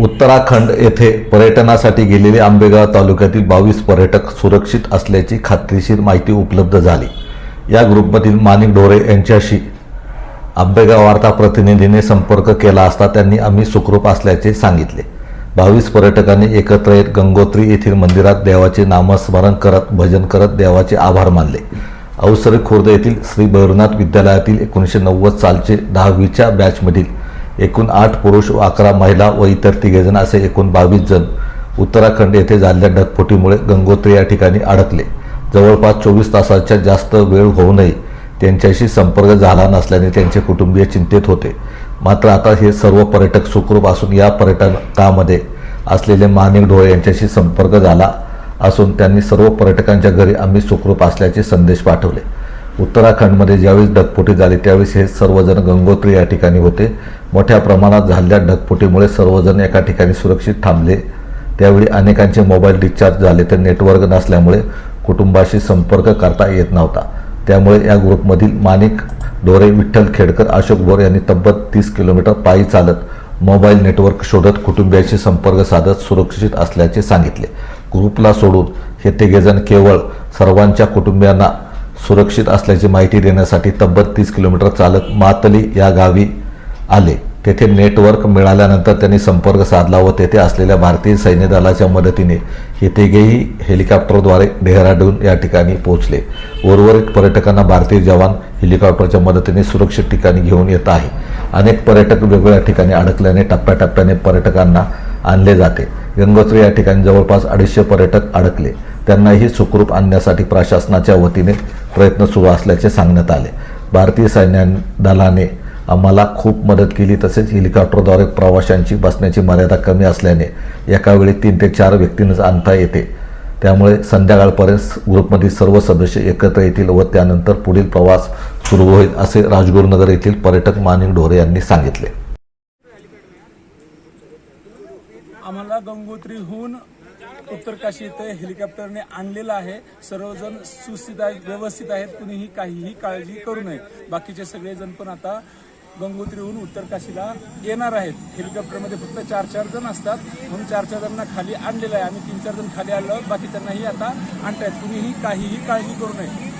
उत्तराखंड येथे पर्यटनासाठी गेलेले आंबेगाव तालुक्यातील बावीस पर्यटक सुरक्षित असल्याची खात्रीशीर माहिती उपलब्ध झाली. या ग्रुपमधील माणिक ढोरे यांच्याशी आंबेगाव वार्ता प्रतिनिधीने संपर्क केला असता त्यांनी आम्ही सुखरूप असल्याचे सांगितले. बावीस पर्यटकांनी एकत्र येत गंगोत्री येथील मंदिरात देवाचे नामस्मरण करत भजन करत देवाचे आभार मानले. अवसर खुर्द येथील श्री भैरवनाथ विद्यालयातील एकोणीसशे नव्वद सालचे दहावीच्या बॅचमधील एकूण आठ पुरुष व अकरा महिला व इतर तिघेजण असे एकूण बावीस जण उत्तराखंड येथे झालेल्या ढगफुटीमुळे गंगोत्री या ठिकाणी अडकले. जवळपास चोवीस तासाच्या जास्त वेळ होऊ नये त्यांच्याशी संपर्क झाला नसल्याने त्यांचे कुटुंबीय चिंतेत होते. मात्र आता हे सर्व पर्यटक सुखरूप असून या पर्यटकामध्ये असलेले माणिक ढोळे यांच्याशी संपर्क झाला असून त्यांनी सर्व पर्यटकांच्या घरी आम्ही सुखरूप असल्याचे संदेश पाठवले. उत्तराखंडमध्ये ज्यावेळेस ढगफुटी झाली त्यावेळेस हे सर्वजण गंगोत्री या ठिकाणी होते. मोठ्या प्रमाणात झालेल्या ढगफुटीमुळे सर्वजण एका ठिकाणी सुरक्षित थांबले. त्यावेळी अनेकांचे मोबाईल डिस्चार्ज झाले तर नेटवर्क नसल्यामुळे कुटुंबाशी संपर्क करता येत नव्हता. त्यामुळे या ग्रुपमधील माणिक डोरे विठ्ठल खेडकर अशोक बोर यांनी तब्बल तीस किलोमीटर पायी चालत मोबाईल नेटवर्क शोधत कुटुंबियांशी संपर्क साधत सुरक्षित असल्याचे सांगितले. ग्रुपला सोडून हे तिघेजण केवळ सर्वांच्या कुटुंबियांना सुरक्षित असल्याची माहिती देण्यासाठी तब्बल तीस किलोमीटर चालत मातली या गावी आले. तेथे नेटवर्क मिळाल्यानंतर त्यांनी संपर्क साधला व तेथे असलेल्या भारतीय सैन्य दलाच्या मदतीने हे तिघेही हेलिकॉप्टरद्वारे डेहराडून या ठिकाणी पोहोचले. उर्वरित पर्यटकांना भारतीय जवान हेलिकॉप्टरच्या मदतीने सुरक्षित ठिकाणी घेऊन येत आहे. अनेक पर्यटक वेगवेगळ्या ठिकाणी अडकल्याने टप्प्याटप्प्याने पर्यटकांना आणले जाते. गंगोत्री या ठिकाणी जवळपास अडीचशे पर्यटक अडकले. त्यांनाही सुखरूप आणण्यासाठी प्रशासनाच्या वतीने प्रयत्न सुरू असल्याचे सांगण्यात आले. भारतीय सैन्य दलाने आम्हाला खूप मदत केली तसेच हेलिकॉप्टरद्वारे प्रवाशांची बसण्याची मर्यादा कमी असल्याने एकावेळी तीन ते चार व्यक्तींनाच आणता येते. त्यामुळे संध्याकाळपर्यंत ग्रुपमधील सर्व सदस्य एकत्र येतील व त्यानंतर पुढील प्रवास सुरू होईल असे राजगुरुनगर येथील पर्यटक मानिक ढोरे यांनी सांगितले. आम्हाला गंगोत्रीहून उत्तरकाशी इथे हेलिकॉप्टरने आणलेलं आहे. सर्वजण सुस्थित आहेत व्यवस्थित आहेत. कुणीही काहीही काळजी करू नये. बाकीचे सगळेजण पण आता गंगोत्रीहून उत्तरकाशीला येणार आहेत. हेलिकॉप्टरमध्ये फक्त चार चार जण असतात. म्हणून चार चार जणांना खाली आणलेलं आहे. आम्ही तीन चार जण खाली आणलं बाकी त्यांनाही आता आणतायत कुणीही काहीही काळजी करू नये.